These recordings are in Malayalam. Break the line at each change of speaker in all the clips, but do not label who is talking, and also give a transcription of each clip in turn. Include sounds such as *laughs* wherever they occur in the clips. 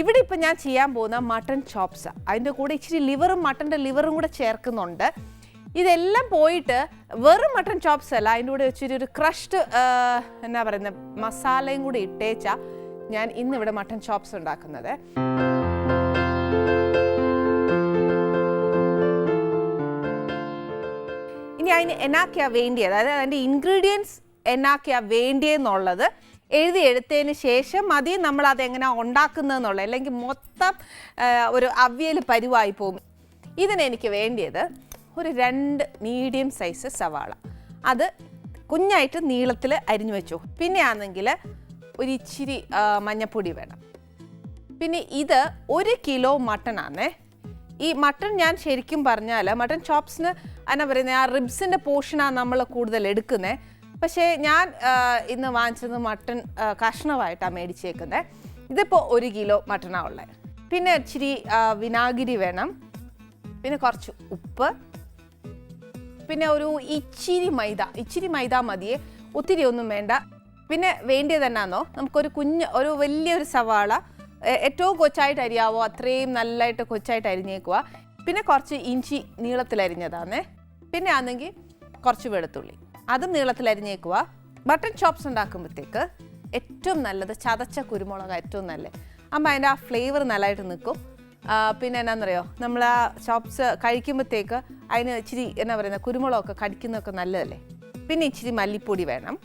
ഇവിടെ ഇപ്പം ഞാൻ ചെയ്യാൻ പോകുന്ന മട്ടൺ ചോപ്സ്. അതിന്റെ കൂടെ ഇച്ചിരി ലിവറും മട്ടന്റെ ലിവറും കൂടെ ചേർക്കുന്നുണ്ട്. ഇതെല്ലാം പോയിട്ട് വെറും മട്ടൺ ചോപ്സ് അല്ല അതിന്റെ കൂടെ ഇച്ചിരി ഒരു ക്രഷ്ഡ് എന്നാ പറയുന്നത് മസാലയും കൂടി ഇട്ടേച്ചാ ഞാൻ ഇന്നിവിടെ മട്ടൺ ചോപ്സ് ഉണ്ടാക്കുന്നത്. ഇനി അതിന് എന്നാക്കിയാ വേണ്ടിയത്? അതായത് അതിന്റെ ഇൻഗ്രീഡിയൻസ് എന്നാക്കിയാ വേണ്ടിയെന്നുള്ളത് എഴുതി എടുത്തതിന് ശേഷം മതി നമ്മൾ അതെങ്ങനെ ഉണ്ടാക്കുന്നതെന്നുള്ളത് അല്ലെങ്കിൽ മൊത്തം ഒരു അവിയൽ പരുവായി പോകും. ഇതിനെനിക്ക് വേണ്ടിയത് ഒരു രണ്ട് മീഡിയം സൈസ് സവാള. അത് കുഞ്ഞായിട്ട് നീളത്തിൽ അരിഞ്ഞു വെച്ചു. പിന്നെ ആണെങ്കിൽ ഒരു ഇച്ചിരി മഞ്ഞപ്പൊടി വേണം. പിന്നെ ഇത് ഒരു കിലോ മട്ടൺ ആണേ. ഈ മട്ടൺ ഞാൻ ശരിക്കും പറഞ്ഞാൽ മട്ടൺ ചോപ്സിന് എന്നാ പറയുന്നത് ആ റിബ്സിന്റെ പോർഷനാണ് നമ്മൾ കൂടുതൽ എടുക്കുന്നത് പക്ഷേ ഞാൻ ഇന്ന് വാങ്ങിച്ചത് മട്ടൺ കഷ്ണമായിട്ടാണ് മേടിച്ചേക്കുന്നത് ഇതിപ്പോൾ ഒരു കിലോ മട്ടണാണ് ഉള്ളത് പിന്നെ ഇച്ചിരി വിനാഗിരി വേണം. പിന്നെ കുറച്ച് ഉപ്പ്. പിന്നെ ഒരു ഇച്ചിരി മൈദ. ഇച്ചിരി മൈദ മതിയെ. ഒത്തിരി ഒന്നും വേണ്ട. പിന്നെ വേണ്ടിയത് എന്നാന്നോ? നമുക്കൊരു കുഞ്ഞ് ഒരു വലിയൊരു സവാള ഏറ്റവും കൊച്ചായിട്ട് അരിയാവോ? അത്രയും നല്ലതായിട്ട് കൊച്ചായിട്ട് അരിഞ്ഞേക്കുക പിന്നെ കുറച്ച് ഇഞ്ചി നീളത്തിൽ അരിഞ്ഞതാണേ പിന്നെ ആണെങ്കിൽ കുറച്ച് വെളുത്തുള്ളി. അതും നീളത്തിൽ അരിഞ്ഞേക്കുക. ബട്ടൺ ചോപ്സ് ഉണ്ടാക്കുമ്പോഴത്തേക്ക് ഏറ്റവും നല്ലത് ചതച്ച കുരുമുളക് ഏറ്റവും നല്ലത് അപ്പം അതിന്റെ ആ ഫ്ലേവർ നല്ലതായിട്ട് നിൽക്കും. പിന്നെ എന്നാന്നറിയോ? നമ്മൾ ആ ചോപ്സ് കഴിക്കുമ്പോഴത്തേക്ക് അതിന് ഇച്ചിരി എന്നാ പറയുന്നത് കുരുമുളകൊക്കെ കടിക്കുന്നതൊക്കെ നല്ലതല്ലേ? പിന്നെ ഇച്ചിരി മല്ലിപ്പൊടി വേണം.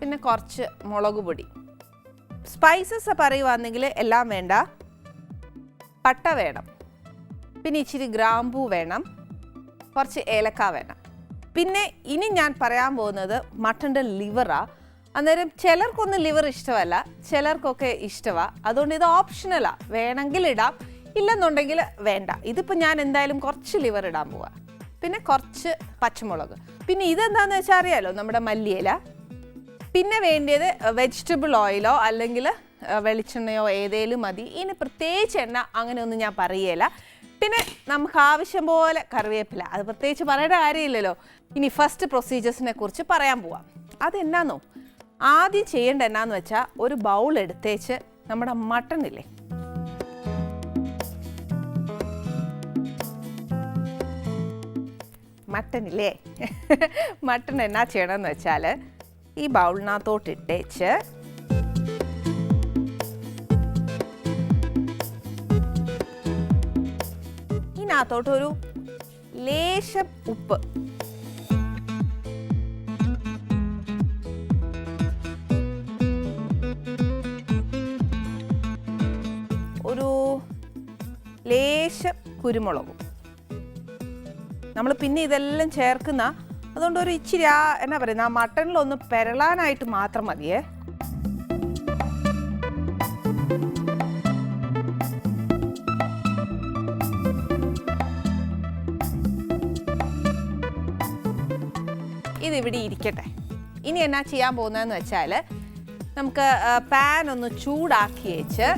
പിന്നെ കുറച്ച് മുളക് പൊടി. സ്പൈസസ് പറയുവാണെങ്കിൽ എല്ലാം വേണ്ട. പട്ട വേണം. പിന്നെ ഇച്ചിരി ഗ്രാമ്പൂ വേണം. കുറച്ച് ഏലക്ക വേണം. പിന്നെ ഇനി ഞാൻ പറയാൻ പോകുന്നത് മട്ടന്റെ ലിവറാ. അന്നേരം ചിലർക്കൊന്നും ലിവർ ഇഷ്ടമല്ല ചിലർക്കൊക്കെ ഇഷ്ടമാണ് അതുകൊണ്ട് ഇത് ഓപ്ഷനലാ വേണമെങ്കിൽ ഇടാം ഇല്ലെന്നുണ്ടെങ്കിൽ വേണ്ട. ഇതിപ്പോൾ ഞാൻ എന്തായാലും കുറച്ച് ലിവർ ഇടാൻ പോവാ. പിന്നെ കുറച്ച് പച്ചമുളക്. പിന്നെ ഇതെന്താണെന്ന് വെച്ചാൽ അറിയാലോ നമ്മുടെ മല്ലിയില. പിന്നെ വേണ്ടിയത് വെജിറ്റബിൾ ഓയിലോ അല്ലെങ്കിൽ വെളിച്ചെണ്ണയോ ഏതേലും മതി. ഇനി പ്രത്യേകിച്ച് എണ്ണ അങ്ങനെയൊന്നും ഞാൻ പറയുകയില്ല. പിന്നെ നമുക്ക് ആവശ്യം പോലെ കറിവേപ്പില. അത് പ്രത്യേകിച്ച് പറയേണ്ട കാര്യമില്ലല്ലോ. ഇനി ഫസ്റ്റ് പ്രൊസീജിയേഴ്സിനെ കുറിച്ച് പറയാൻ പോവാം. അതെന്നാന്നോ? ആദ്യം ചെയ്യേണ്ട എന്നാന്ന് വെച്ചാൽ ഒരു ബൗൾ എടുത്തേച്ച് നമ്മുടെ മട്ടൺ ഇല്ലേ? മട്ടൺ ഇല്ലേ? *laughs* മട്ടൺ എന്നാ ചെയ്യണമെന്ന് വെച്ചാൽ ഈ ബൗളിനകത്തോട്ട് ഇട്ടേച്ച് ഇതിനകത്തോട്ട് ഒരു ലേശം ഉപ്പ്. ഒരു ലേശം കുരുമുളകും. നമ്മൾ പിന്നെ ഇതെല്ലാം ചേർക്കുന്ന അതുകൊണ്ട് ഒരു ഇച്ചിരി ആ എന്നാ പറയുന്നത് ആ മട്ടണിലൊന്ന് പെരളാനായിട്ട് മാത്രം മതിയേ. ഇതിവിടെ ഇരിക്കട്ടെ. ഇനി എന്നാ ചെയ്യാൻ പോകുന്നതെന്ന് വെച്ചാൽ നമുക്ക് പാൻ ഒന്ന് ചൂടാക്കി വെച്ച്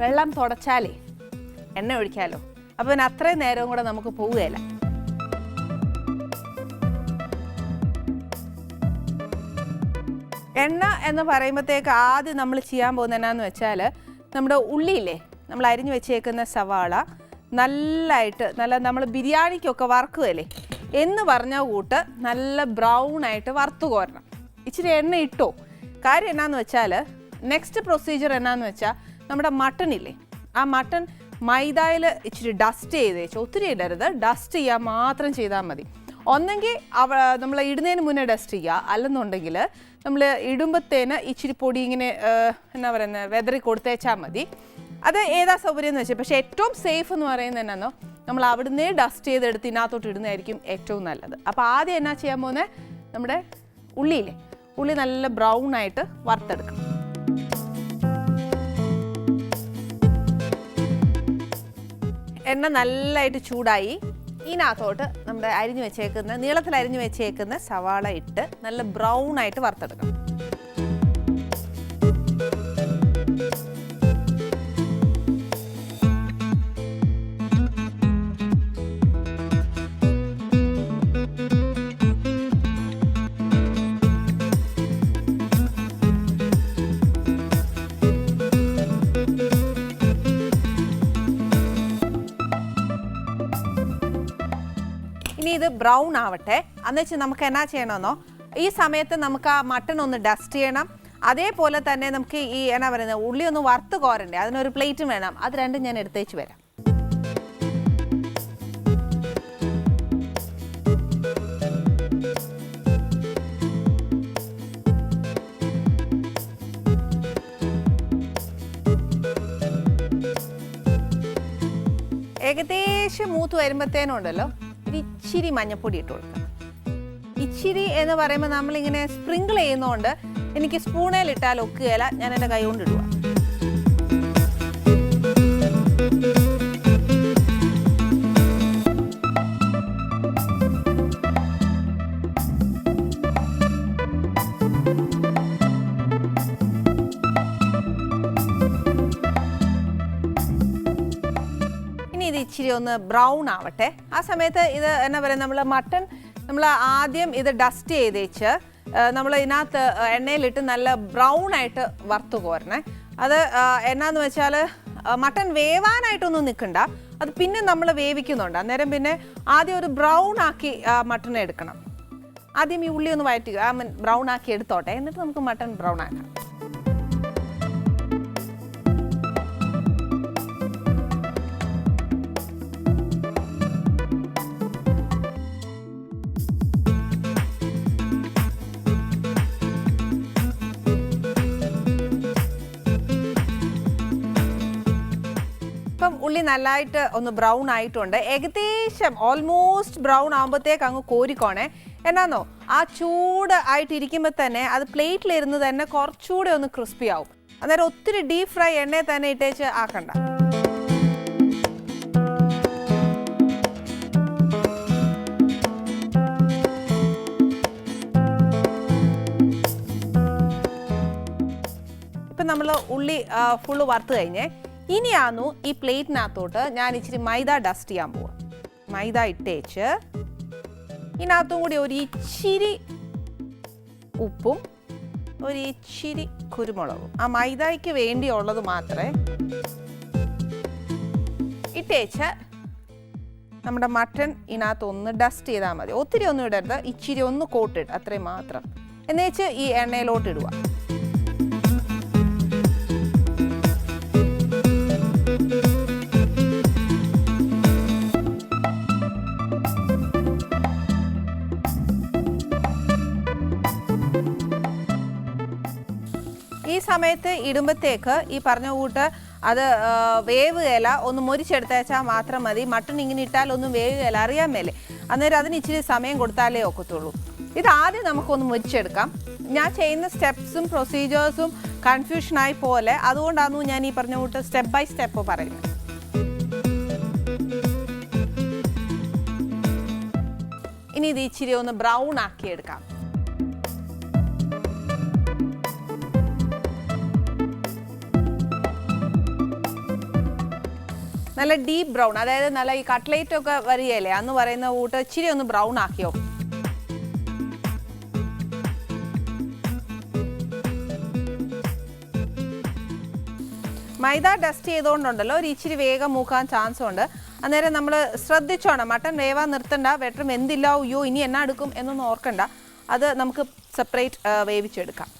വെള്ളം തുടച്ചാലേ എണ്ണ ഒഴിക്കാലോ. അപ്പൊ പിന്നെ അത്രയും നേരവും കൂടെ നമുക്ക് പോവുകയില്ല. എണ്ണ എന്ന് പറയുമ്പോഴത്തേക്ക് ആദ്യം നമ്മൾ ചെയ്യാൻ പോകുന്ന എന്നാന്ന് വെച്ചാൽ നമ്മുടെ ഉള്ളിയില്ലേ നമ്മൾ അരിഞ്ഞു വെച്ചേക്കുന്ന സവാള നല്ലതായിട്ട് നല്ല നമ്മൾ ബിരിയാണിക്കൊക്കെ വറക്കുകയല്ലേ എന്ന് പറഞ്ഞ കൂട്ട് നല്ല ബ്രൗൺ ആയിട്ട് വറുത്തു കോരണം. ഇച്ചിരി എണ്ണ ഇട്ടോ? കാര്യം എന്നാന്ന് വെച്ചാൽ നെക്സ്റ്റ് പ്രൊസീജിയർ എന്നാന്ന് വെച്ചാൽ നമ്മുടെ മട്ടൺ ഇല്ലേ ആ മട്ടൺ മൈദയിൽ ഇച്ചിരി ഡസ്റ്റ് ചെയ്ത് വെച്ചു ഒത്തിരി ഇടരുത്. ഡസ്റ്റ് ചെയ്യാൻ മാത്രം ചെയ്താൽ മതി. ഒന്നെങ്കിൽ അവ നമ്മൾ ഇടുന്നതിന് മുന്നേ ഡസ്റ്റ് ചെയ്യുക അല്ലെന്നുണ്ടെങ്കിൽ നമ്മൾ ഇടുമ്പത്തേന് ഇച്ചിരി പൊടി ഇങ്ങനെ എന്നാ പറയുന്നത് വെതറി കൊടുത്തേച്ചാൽ മതി. അത് ഏതാ സൗകര്യം എന്ന് വെച്ചാൽ പക്ഷേ ഏറ്റവും സേഫ് എന്ന് പറയുന്നത് എന്നാന്നോ നമ്മൾ അവിടുന്ന് ഡസ്റ്റ് ചെയ്തെടുത്ത് ഇതിനകത്തോട്ട് ഇടുന്നതായിരിക്കും ഏറ്റവും നല്ലത്. അപ്പോൾ ആദ്യം എന്നാ ചെയ്യാൻ പോകുന്നത് നമ്മുടെ ഉള്ളിയില്ലേ? ഉള്ളി നല്ല ബ്രൗൺ ആയിട്ട് വറുത്തെടുക്കണം എണ്ണ നല്ലതായിട്ട് ചൂടായി. ഇതിനകത്തോട്ട് നമ്മുടെ അരിഞ്ഞു വെച്ചേക്കുന്ന നീളത്തിൽ അരിഞ്ഞു വെച്ചേക്കുന്ന സവാള ഇട്ട് നല്ല ബ്രൗൺ ആയിട്ട് വറുത്തെടുക്കണം ബ്രൗൺ ആവട്ടെ. അന്നുവെച്ച് നമുക്ക് എന്നാ ചെയ്യണമെന്നോ? ഈ സമയത്ത് നമുക്ക് ആ മട്ടൺ ഒന്ന് ഡസ്റ്റ് ചെയ്യണം. അതേപോലെ തന്നെ നമുക്ക് ഈ എന്നാ പറയുന്നത് ഉള്ളി ഒന്ന് വറുത്ത് കോരണ്ടേ? അതിനൊരു പ്ലേറ്റും വേണം. അത് രണ്ടും ഞാൻ എടുത്തേച്ച് വരാം. ഏകദേശം മൂത്ത് ഒരു ഇച്ചിരി മഞ്ഞപ്പൊടി ഇട്ട് കൊടുക്കാം. ഇച്ചിരി എന്ന് പറയുമ്പോൾ നമ്മളിങ്ങനെ സ്പ്രിങ്കിൾ ചെയ്യുന്നതുകൊണ്ട് എനിക്ക് സ്പൂണേലിട്ടാൽ ഒക്കുകയില്ല ഞാൻ എന്റെ കൈ കൊണ്ട് ഇടുക ഒന്ന് ബ്രൗൺ ആവട്ടെ. ആ സമയത്ത് ഇത് എന്നാ പറയുക നമ്മൾ മട്ടൺ നമ്മൾ ആദ്യം ഇത് ഡസ്റ്റ് ചെയ്തേച്ച് നമ്മൾ ഇതിനകത്ത് എണ്ണയിലിട്ട് നല്ല ബ്രൗൺ ആയിട്ട് വറുത്ത് കോരണേ. അത് എന്നാന്ന് വെച്ചാൽ മട്ടൺ വേവാനായിട്ടൊന്നും നിൽക്കണ്ട അത് പിന്നെ നമ്മൾ വേവിക്കുന്നുണ്ട്. അന്നേരം പിന്നെ ആദ്യം ഒരു ബ്രൗൺ ആക്കി മട്ടൺ എടുക്കണം. ആദ്യം ഈ ഉള്ളി ഒന്ന് വയറ്റുക. ബ്രൗൺ ആക്കി എടുത്തോട്ടെ. എന്നിട്ട് നമുക്ക് മട്ടൺ ബ്രൗൺ ആക്കാം. ഇപ്പം ഉള്ളി നല്ലതായിട്ട് ഒന്ന് ബ്രൗൺ ആയിട്ടുണ്ട്. ഏകദേശം ഓൾമോസ്റ്റ് ബ്രൗൺ ആകുമ്പോഴത്തേക്ക് അങ്ങ് കോരിക്കോണേ. എന്നാന്നോ? ആ ചൂട് ആയിട്ടിരിക്കുമ്പോൾ തന്നെ അത് പ്ലേറ്റിലിരുന്ന് തന്നെ കുറച്ചുകൂടെ ഒന്ന് ക്രിസ്പി ആവും. അന്നേരം ഒത്തിരി ഡീപ് ഫ്രൈ എണ്ണയിൽ തന്നെ ഇട്ടേച്ച് ആക്കണ്ട. ഇപ്പം നമ്മൾ ഉള്ളി ഫുള്ള് വറുത്ത് കഴിഞ്ഞേ. ഇനിയാന്നു ഈ പ്ലേറ്റിനകത്തോട്ട് ഞാൻ ഇച്ചിരി മൈദ ഡസ്റ്റ് ചെയ്യാൻ പോവാം. മൈദ ഇട്ടേച്ച് ഇതിനകത്തും കൂടി ഒരു ഇച്ചിരി ഉപ്പും ഒരു ഇച്ചിരി കുരുമുളകും. ആ മൈദയ്ക്ക് വേണ്ടിയുള്ളത് മാത്രമേ ഇട്ടേച്ച് നമ്മുടെ മട്ടൺ ഇതിനകത്ത് ഒന്ന് ഡസ്റ്റ് ചെയ്താൽ മതി. ഒത്തിരി ഒന്നും ഇടരുത്. ഇച്ചിരി ഒന്ന് കോട്ടിട്ട് അത്രയും മാത്രം. എന്നുവെച്ച് ഈ എണ്ണയിലോട്ട് ഇടുക സമയത്ത് ഇടുമ്പത്തേക്ക് ഈ പറഞ്ഞ കൂട്ട് അത് വേവുകയില ഒന്ന് മുരിച്ചെടുത്തേച്ചാൽ മാത്രം മതി. മട്ടൺ ഇങ്ങനെ ഇട്ടാൽ ഒന്നും വേവുകയില്ല അറിയാൻ മേലെ. അന്നേരം അതിന് ഇച്ചിരി സമയം കൊടുത്താലേ ഒക്കത്തുള്ളൂ. ഇത് ആദ്യം നമുക്കൊന്ന് മുരിച്ചെടുക്കാം. ഞാൻ ചെയ്യുന്ന സ്റ്റെപ്സും പ്രൊസീജിയേഴ്സും കൺഫ്യൂഷനായി പോലെ അതുകൊണ്ടാണ് ഞാൻ ഈ പറഞ്ഞ കൂട്ട് സ്റ്റെപ്പ് ബൈ സ്റ്റെപ്പ് പറയുന്നത്. ഇനി ഇത് ഇച്ചിരി ഒന്ന് ബ്രൗൺ ആക്കി എടുക്കാം നല്ല ഡീപ്പ് ബ്രൗൺ അതായത് നല്ല ഈ കട്ട്ലേറ്റ് ഒക്കെ വരികയല്ലേ? അന്ന് പറയുന്ന കൂട്ട് ഇച്ചിരി ഒന്ന് ബ്രൗൺ ആക്കിയോ? മൈദ ഡസ്റ്റ് ചെയ്തുകൊണ്ടുണ്ടല്ലോ. ഒരു ഇച്ചിരി വേഗം മൂക്കാൻ ചാൻസ് ഉണ്ട്. അന്നേരം നമ്മൾ ശ്രദ്ധിച്ചോണം. മട്ടൻ വേവാൻ നിർത്തണ്ട. വെട്ടം എന്തില്ല അയ്യോ ഇനി എന്നാ എടുക്കും എന്നൊന്നും ഓർക്കണ്ട. അത് നമുക്ക് സെപ്പറേറ്റ് വേവിച്ചെടുക്കാം.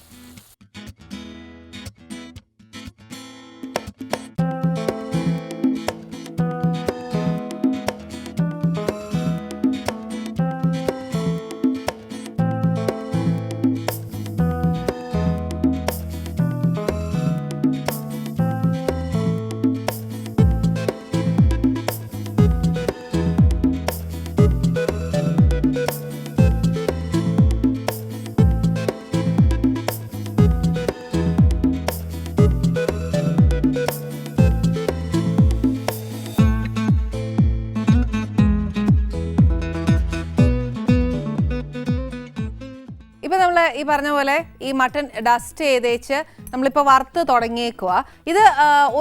ഈ പറഞ്ഞ പോലെ ഈ മട്ടൺ ഡസ്റ്റ് ചെയ്തേച്ച് നമ്മളിപ്പോൾ വറുത്ത് തുടങ്ങിയേക്കുക ഇത്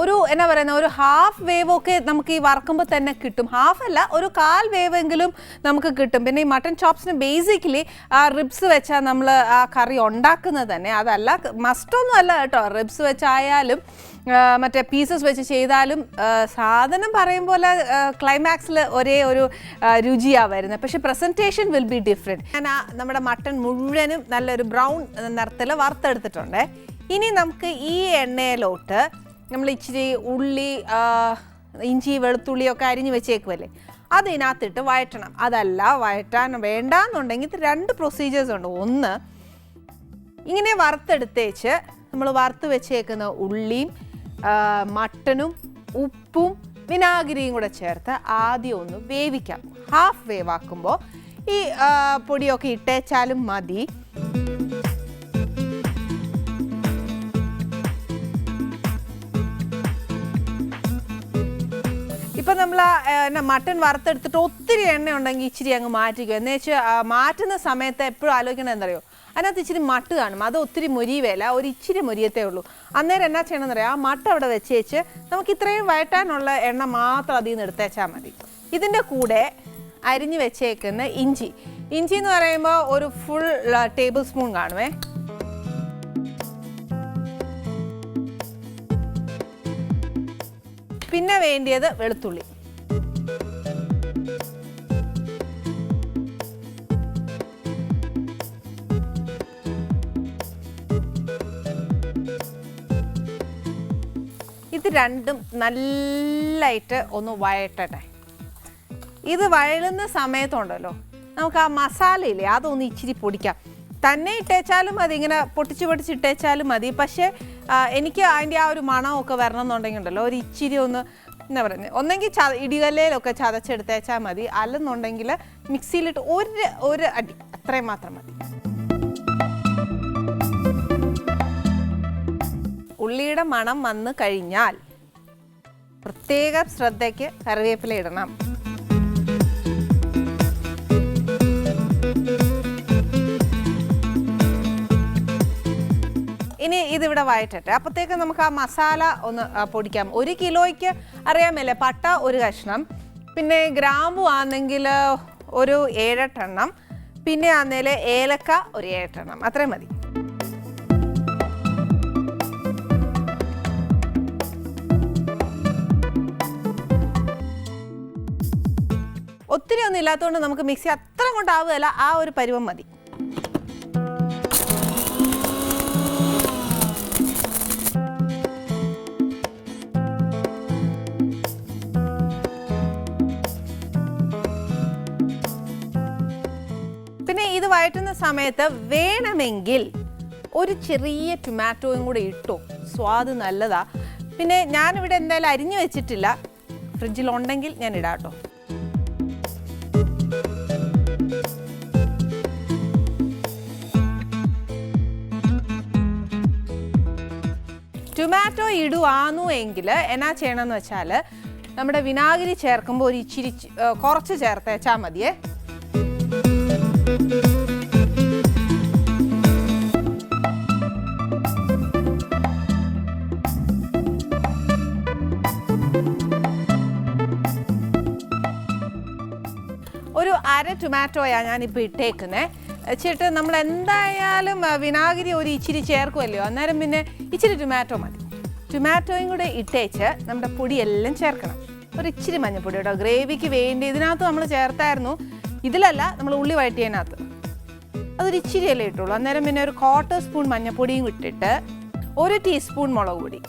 ഒരു എന്നാ പറയുന്ന ഒരു ഹാഫ് വേവ് ഒക്കെ നമുക്ക് ഈ വറക്കുമ്പോൾ തന്നെ കിട്ടും. ഹാഫ് അല്ല ഒരു കാൽ വേവ് എങ്കിലും നമുക്ക് കിട്ടും. പിന്നെ ഈ മട്ടൺ ചോപ്സിന് ബേസിക്കലി ആ റിബ്സ് വെച്ചാൽ നമ്മൾ ആ കറി ഉണ്ടാക്കുന്നത് തന്നെ. അതല്ല മസ്റ്റൊന്നും അല്ല കേട്ടോ. റിബ്സ് വെച്ചായാലും മറ്റേ പീസസ് വെച്ച് ചെയ്താലും സാധനം പറയും പോലെ ക്ലൈമാക്സിൽ ഒരേ ഒരു രുചിയാണ് വരുന്നത് പക്ഷെ പ്രസന്റേഷൻ വിൽ ബി ഡിഫറെന്റ് ഞാൻ ആ നമ്മുടെ മട്ടൺ മുഴുവനും നല്ലൊരു ബ്രൗൺ നിറത്തിൽ വറുത്തെടുത്തിട്ടുണ്ട്. ഇനി നമുക്ക് ഈ എണ്ണയിലോട്ട് നമ്മൾ ഇച്ചിരി ഉള്ളി ഇഞ്ചി വെളുത്തുള്ളിയൊക്കെ അരിഞ്ഞ് വെച്ചേക്കുമല്ലേ അതിനകത്തിട്ട് വഴറ്റണം. അതല്ല വഴറ്റാൻ വേണ്ടാന്നുണ്ടെങ്കിൽ രണ്ട് പ്രൊസീജിയേഴ്സ് ഉണ്ട്. ഒന്ന് ഇങ്ങനെ വറുത്തെടുത്തേച്ച് നമ്മൾ വറുത്ത് വെച്ചേക്കുന്ന ഉള്ളിയും മട്ടനും ഉപ്പും വിനാഗിരിയും കൂടെ ചേർത്ത് ആദ്യം ഒന്ന് വേവിക്കാം. ഹാഫ് വേവാക്കുമ്പോൾ ഈ പൊടിയൊക്കെ ഇട്ടേച്ചാലും മതി. ഇപ്പം മട്ടൻ മട്ടൺ വറുത്തെടുത്തിട്ട് ഒത്തിരി എണ്ണ ഉണ്ടെങ്കിൽ ഇച്ചിരി അങ്ങ് മാറ്റിക്കും. എന്ന് വെച്ചാൽ മാറ്റുന്ന സമയത്ത് എപ്പോഴും ആലോചിക്കണം എന്തറിയോ അതിനകത്ത് ഇച്ചിരി മട്ട് കാണും. അത് ഒത്തിരി മൊരിയുവേല ഒരു ഇച്ചിരി മുരിയത്തേ ഉള്ളൂ. അന്നേരം എന്നാ ചെയ്യണമെന്ന് അറിയാം? ആ മട്ട അവിടെ വെച്ച് വെച്ച് നമുക്ക് ഇത്രയും വഴറ്റാനുള്ള എണ്ണ മാത്രം അതിൽ നിന്ന് എടുത്തേച്ചാൽ മതി. ഇതിന്റെ കൂടെ അരിഞ്ഞ് വെച്ചേക്കുന്ന ഇഞ്ചി. ഇഞ്ചി എന്ന് പറയുമ്പോൾ ഒരു ഫുൾ ടേബിൾ സ്പൂൺ കാണുമേ. പിന്നെ വേണ്ടിയത് വെളുത്തുള്ളി. ഇത് രണ്ടും നല്ലതായിട്ട് ഒന്ന് വഴട്ടട്ടെ ഇത് വഴലുന്ന സമയത്തുണ്ടല്ലോ. നമുക്ക് ആ മസാലയില്ലേ അതൊന്ന് ഇച്ചിരി പൊടിക്കാം. തന്നെ ഇട്ടേച്ചാലും മതി ഇങ്ങനെ പൊട്ടിച്ച് പൊട്ടിച്ച് ഇട്ടേച്ചാലും മതി. പക്ഷേ എനിക്ക് അതിന്റെ ആ ഒരു മണമൊക്കെ വരണം എന്നുണ്ടെങ്കിൽ ഉണ്ടല്ലോ ഒരു ഇച്ചിരി ഒന്ന് എന്താ പറയുന്നത് ഒന്നെങ്കിൽ ച ഇടികല്ലയിലൊക്കെ ചതച്ചെടുത്തേച്ചാൽ മതി. അല്ലെന്നുണ്ടെങ്കിൽ മിക്സിയിലിട്ട് ഒരു ഒരു അടി അത്രയും മാത്രം മതി. ഉള്ളിയുടെ മണം വന്നു കഴിഞ്ഞാൽ പ്രത്യേക ശ്രദ്ധയ്ക്ക് കറിവേപ്പില ഇടണം. ഇനി ഇതിവിടെ വഴറ്റട്ടെ. അപ്പോഴത്തേക്ക് നമുക്ക് ആ മസാല ഒന്ന് പൊടിക്കാം. ഒരു കിലോയ്ക്ക് അറിയാമല്ലേ പട്ട ഒരു കഷ്ണം. പിന്നെ ഗ്രാമ്പു ആണെങ്കിൽ ഒരു ഏഴെട്ടെണ്ണം. പിന്നെ ആന്നേൽ ഏലക്ക ഒരു ഏഴെട്ടെണ്ണം. അത്രയും മതി. ഒത്തിരി ഒന്നും ഇല്ലാത്തതുകൊണ്ട് നമുക്ക് മിക്സി അത്ര കൊണ്ടാവുകയല്ല ആ ഒരു പരുവം മതി. പിന്നെ ഇത് വഴറ്റുന്ന സമയത്ത് വേണമെങ്കിൽ ഒരു ചെറിയ ടൊമാറ്റോയും കൂടെ ഇട്ടോ. സ്വാദ് നല്ലതാ. പിന്നെ ഞാനിവിടെ എന്തായാലും അരിഞ്ഞു വെച്ചിട്ടില്ല. ഫ്രിഡ്ജിലുണ്ടെങ്കിൽ ഞാൻ ഇടാം കേട്ടോ ടൊമാറ്റോ ഇടുവാന്നു എങ്കിൽ എന്നാ ചെയ്യണമെന്ന് വെച്ചാൽ നമ്മുടെ വിനാഗിരി ചേർക്കുമ്പോൾ ഒരു ഇച്ചിരി കുറച്ച് ചേർത്തേച്ചാൽ മതിയേ. ഒരു അര ടൊമാറ്റോയാണ് ഞാനിപ്പോൾ ഇട്ടേക്കുന്നത് വെച്ചിട്ട് നമ്മൾ എന്തായാലും വിനാഗിരി ഒരു ഇച്ചിരി ചേർക്കുമല്ലോ അന്നേരം പിന്നെ ഇച്ചിരി ടൊമാറ്റോ മതി. ടൊമാറ്റോയും കൂടെ ഇട്ടേച്ച് നമ്മുടെ പൊടിയെല്ലാം ചേർക്കണം. ഒരു ഇച്ചിരി മഞ്ഞൾപ്പൊടി കേട്ടോ. ഗ്രേവിക്ക് വേണ്ടി ഇതിനകത്ത് നമ്മൾ ചേർത്തായിരുന്നു. ഇതിലല്ല നമ്മൾ ഉള്ളി വഴറ്റിയതിനകത്ത്. അതൊരു ഇച്ചിരി അല്ലേ ഇട്ടുള്ളൂ. അന്നേരം പിന്നെ ഒരു ക്വാർട്ടർ സ്പൂൺ മഞ്ഞൾപ്പൊടിയും ഇട്ടിട്ട് ഒരു ടീസ്പൂൺ മുളക് പൊടി.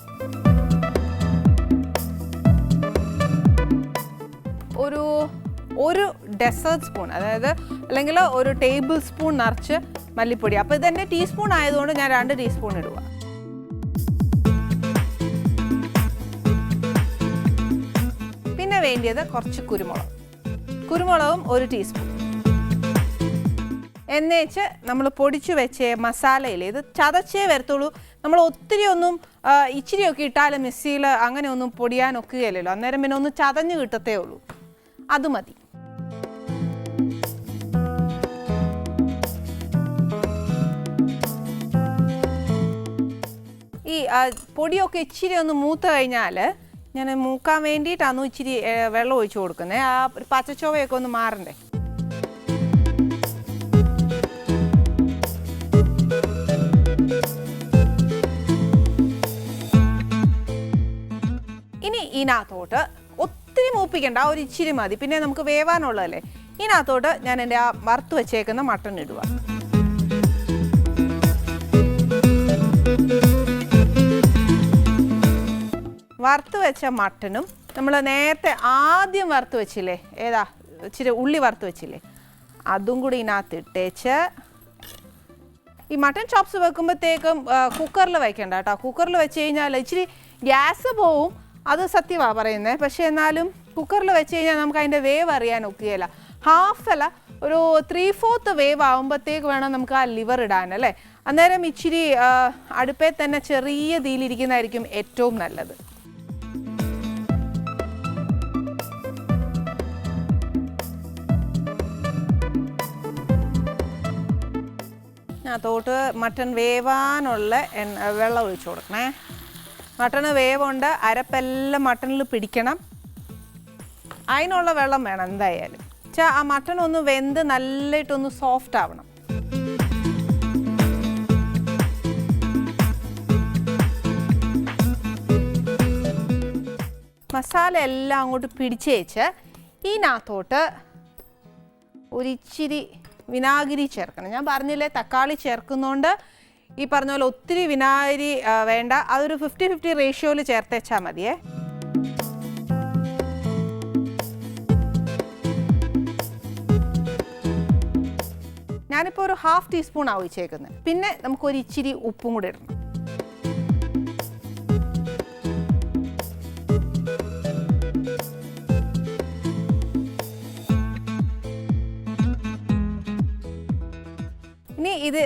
ഒരു ഒരു ഡെസേർട്ട് സ്പൂൺ അതായത് അല്ലെങ്കിൽ ഒരു ടേബിൾ സ്പൂൺ നിറച്ച് മല്ലിപ്പൊടി. അപ്പോൾ ഇതെന്റെ ടീസ്പൂൺ ആയതുകൊണ്ട് ഞാൻ രണ്ട് ടീസ്പൂൺ ഇടുക വേണ്ടിയത് കുറച്ച് കുരുമുളക്. കുരുമുളകും ഒരു ടീസ്പൂൺ എന്നുവെച്ച് നമ്മൾ പൊടിച്ചു വെച്ച മസാലയിൽ ഇത് ചതച്ചേ വരത്തുള്ളൂ. നമ്മൾ ഒത്തിരി ഒന്നും ഇച്ചിരിയൊക്കെ ഇട്ടാൽ മിസ്സിയിൽ അങ്ങനെ ഒന്നും പൊടിയാൻ അന്നേരം പിന്നെ ഒന്ന് ചതഞ്ഞ് കിട്ടത്തേ ഉള്ളൂ. അത് മതി. ഈ പൊടിയൊക്കെ ഇച്ചിരി ഒന്ന് മൂത്ത് കഴിഞ്ഞാൽ ഞാൻ മൂക്കാൻ വേണ്ടിയിട്ടാണ് ഇച്ചിരി വെള്ളം ഒഴിച്ചു കൊടുക്കുന്നത് ആ ഒരു പച്ചച്ചോവയൊക്കെ ഒന്ന് മാറണ്ടേ? ഇനി ഇതിനകത്തോട്ട് ഒത്തിരി മൂപ്പിക്കണ്ട ആ ഒരു ഇച്ചിരി മതി. പിന്നെ നമുക്ക് വേവാനുള്ളതല്ലേ? ഇതിനകത്തോട്ട് ഞാൻ എന്റെ ആ വറുത്ത് വെച്ചേക്കുന്ന മട്ടൺ ഇടുക. വറുത്ത് വെച്ച മട്ടനും നമ്മൾ നേരത്തെ ആദ്യം വറുത്ത് വെച്ചില്ലേ? ഏതാ? ഇച്ചിരി ഉള്ളി വറുത്ത് വെച്ചില്ലേ? അതും കൂടി ഇതിനകത്ത് ഇട്ടേച്ച് ഈ മട്ടൺ ചോപ്സ് വെക്കുമ്പോഴത്തേക്കും കുക്കറിൽ വയ്ക്കണ്ട കേട്ടോ. കുക്കറിൽ വെച്ച് കഴിഞ്ഞാൽ ഇച്ചിരി ഗ്യാസ് പോവും. അത് സത്യമാണ് പറയുന്നത് പക്ഷേ എന്നാലും കുക്കറിൽ വെച്ച് കഴിഞ്ഞാൽ നമുക്ക് അതിന്റെ വേവ് അറിയാൻ ഒക്കുകയില്ല. ഹാഫ് അല്ല ഒരു ത്രീ ഫോർത്ത് വേവ് ആകുമ്പോഴത്തേക്ക് വേണം നമുക്ക് ആ ലിവർ ഇടാൻ അല്ലേ? അന്നേരം ഇച്ചിരി അടുപ്പേ തന്നെ ചെറിയ തീയിലിരിക്കുന്നതായിരിക്കും ഏറ്റവും നല്ലത്. അതിനകത്തോട്ട് മട്ടൺ വേവാനുള്ള വെള്ളം ഒഴിച്ചു കൊടുക്കണേ. മട്ടൺ വേവുണ്ട് അരപ്പെല്ലാം മട്ടണിൽ പിടിക്കണം. അതിനുള്ള വെള്ളം വേണം എന്തായാലും. വെച്ചാൽ ആ മട്ടൺ ഒന്ന് വെന്ത് നല്ലതായിട്ടൊന്ന് സോഫ്റ്റ് ആവണം. മസാല എല്ലാം അങ്ങോട്ട് പിടിച്ചേച്ച് ഇതിനകത്തോട്ട് ഒരിച്ചിരി വിനാഗിരി ചേർക്കണം. ഞാൻ പറഞ്ഞില്ലേ തക്കാളി ചേർക്കുന്നതുകൊണ്ട് ഈ പറഞ്ഞ പോലെ ഒത്തിരി വിനാഗിരി വേണ്ട. അതൊരു ഫിഫ്റ്റി ഫിഫ്റ്റി റേഷ്യോയിൽ ചേർത്തേച്ചാൽ മതിയേ. ഞാനിപ്പോൾ ഒരു ഹാഫ് ടീസ്പൂൺ ആവശ്യക്കുന്നത് പിന്നെ നമുക്കൊരു ഇച്ചിരി ഉപ്പും കൂടെ ഇടണം. ഇത്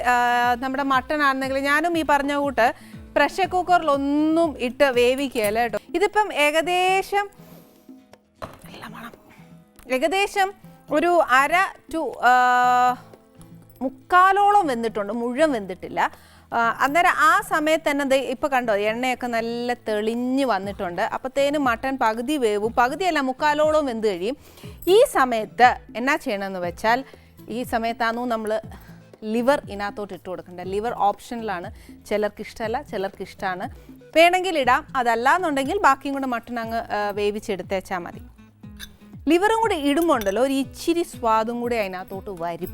നമ്മുടെ മട്ടൺ ആണെന്നെങ്കിൽ ഞാനും ഈ പറഞ്ഞ കൂട്ട് പ്രഷർ കുക്കറിലൊന്നും ഇട്ട് വേവിക്കുകയല്ല കേട്ടോ ഇതിപ്പം ഏകദേശം ഏകദേശം ഒരു അര ടു മുക്കാലോളം വെന്തിട്ടുണ്ട് മുഴുവൻ വെന്തിട്ടില്ല. അന്നേരം ആ സമയത്ത് തന്നെ ഇപ്പൊ കണ്ടോ എണ്ണയൊക്കെ നല്ല തെളിഞ്ഞ് വന്നിട്ടുണ്ട്. അപ്പോഴത്തേനും മട്ടൻ പകുതി വേവും പകുതിയല്ല മുക്കാലോളം വെന്ത് കഴിയും. ഈ സമയത്ത് എന്നാ ചെയ്യണമെന്ന് വെച്ചാൽ ഈ സമയത്താണോ നമ്മൾ ലിവർ ഇതിനകത്തോട്ട് ഇട്ട് കൊടുക്കേണ്ടത് ലിവർ ഓപ്ഷനിലാണ്. ചിലർക്ക് ഇഷ്ടമല്ല ചിലർക്ക് ഇഷ്ടമാണ് വേണമെങ്കിൽ ഇടാം. അതല്ല എന്നുണ്ടെങ്കിൽ ബാക്കിയും കൂടെ മട്ടൺ അങ്ങ് വേവിച്ചെടുത്തേച്ചാൽ മതി. ലിവറും കൂടി ഇടുമ്പോൾ ഉണ്ടല്ലോ ഒരു ഇച്ചിരി സ്വാദും കൂടി അതിനകത്തോട്ട് വരും.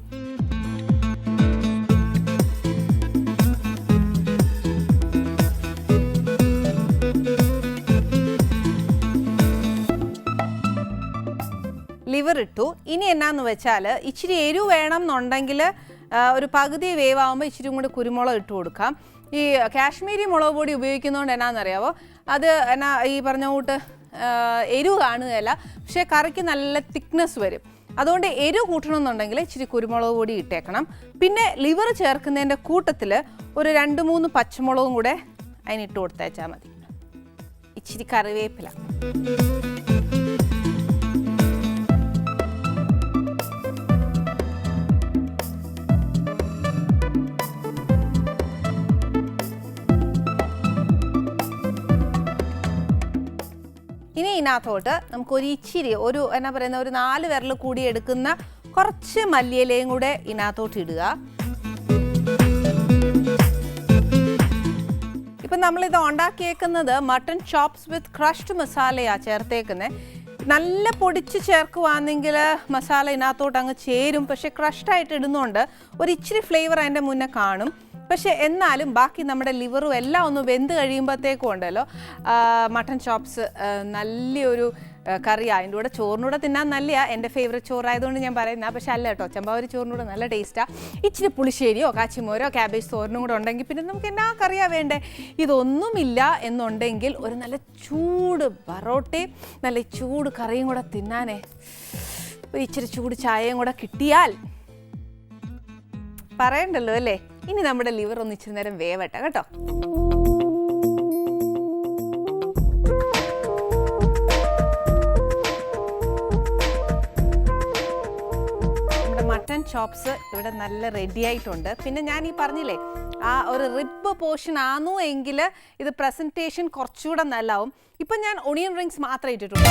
ലിവർ ഇട്ടു ഇനി എന്നാന്ന് വെച്ചാൽ ഇച്ചിരി എരിവ് വേണം എന്നുണ്ടെങ്കിൽ ഒരു പകുതി വേവ് ആകുമ്പോൾ ഇച്ചിരി കൂടി കുരുമുളക് ഇട്ട് കൊടുക്കാം. ഈ കാശ്മീരി മുളക് പൊടി ഉപയോഗിക്കുന്നതുകൊണ്ട് എന്നാണെന്നറിയാവോ അത് എന്നാ ഈ പറഞ്ഞ കൂട്ട് എരിവ് കാണുകയല്ല പക്ഷേ കറിക്ക് നല്ല തിക്നെസ് വരും. അതുകൊണ്ട് എരിവ് കൂട്ടണമെന്നുണ്ടെങ്കിൽ ഇച്ചിരി കുരുമുളക് പൊടി ഇട്ടേക്കണം. പിന്നെ ലിവർ ചേർക്കുന്നതിന്റെ കൂട്ടത്തിൽ ഒരു രണ്ട് മൂന്ന് പച്ചമുളകും കൂടെ അതിനിട്ട് കൊടുത്തേച്ചാൽ മതി. ഇച്ചിരി കറിവേപ്പില. ഇതിനകത്തോട്ട് നമുക്ക് ഒരു ഇച്ചിരി ഒരു എന്നാ പറയുന്ന ഒരു നാല് വിരൽ കൂടി എടുക്കുന്ന കുറച്ച് മല്ലിയിലയും കൂടെ ഇതിനകത്തോട്ട് ഇടുക. ഇപ്പം നമ്മളിത് ഉണ്ടാക്കിയേക്കുന്നത് മട്ടൺ ചോപ്സ് വിത്ത് ക്രഷ്ഡ് മസാലയാ ചേർത്തേക്കുന്നത് നല്ല പൊടിച്ച് ചേർക്കുവാണെങ്കിൽ മസാല ഇതിനകത്തോട്ട് അങ്ങ് ചേരും. പക്ഷെ ക്രഷ്ഡായിട്ട് ഇടുന്നോണ്ട് ഒരു ഇച്ചിരി ഫ്ലേവർ അതിന്റെ മുന്നേ കാണും. പക്ഷെ എന്നാലും ബാക്കി നമ്മുടെ ലിവറും എല്ലാം ഒന്ന് വെന്ത് കഴിയുമ്പോഴത്തേക്കും ഉണ്ടല്ലോ. മട്ടൺ ചോപ്സ് നല്ലൊരു ആ, കറിയാ. അതിന്റെ കൂടെ ചോറിനൂടെ തിന്നാൻ നല്ലയാ. എന്റെ ഫേവറേറ്റ് ചോറായതുകൊണ്ട് ഞാൻ പറയുന്ന പക്ഷെ അല്ല കേട്ടോ ചമ്പാവരി ചോറിനൂടെ നല്ല ടേസ്റ്റാണ് ഇച്ചിരി പുളിശ്ശേരിയോ കാച്ചിമോരോ ക്യാബേജ് തോരനും കൂടെ ഉണ്ടെങ്കിൽ പിന്നെ നമുക്ക് എന്നാ കറിയാ വേണ്ടേ? ഇതൊന്നുമില്ല എന്നുണ്ടെങ്കിൽ ഒരു നല്ല ചൂട് പറോട്ടയും നല്ല ചൂട് കറിയും കൂടെ തിന്നാനേ. ഇച്ചിരി ചൂട് ചായയും കൂടെ കിട്ടിയാൽ പറയണ്ടല്ലോ അല്ലേ? ഇനി നമ്മുടെ ലിവർ ഒന്ന് ഇച്ചിരി നേരം വേവട്ടെ കേട്ടോ. മട്ടൺ ചോപ്സ് ഇവിടെ നല്ല റെഡി ആയിട്ടുണ്ട്. പിന്നെ ഞാൻ ഈ പറഞ്ഞില്ലേ ആ ഒരു റിബ് പോർഷൻ ആണു എങ്കിൽ ഇത് പ്രസന്റേഷൻ കുറച്ചുകൂടെ നല്ലതാവും. ഇപ്പം ഞാൻ ഒണിയൻ റിങ്സ് മാത്രമേ ഇട്ടിട്ടുള്ളൂ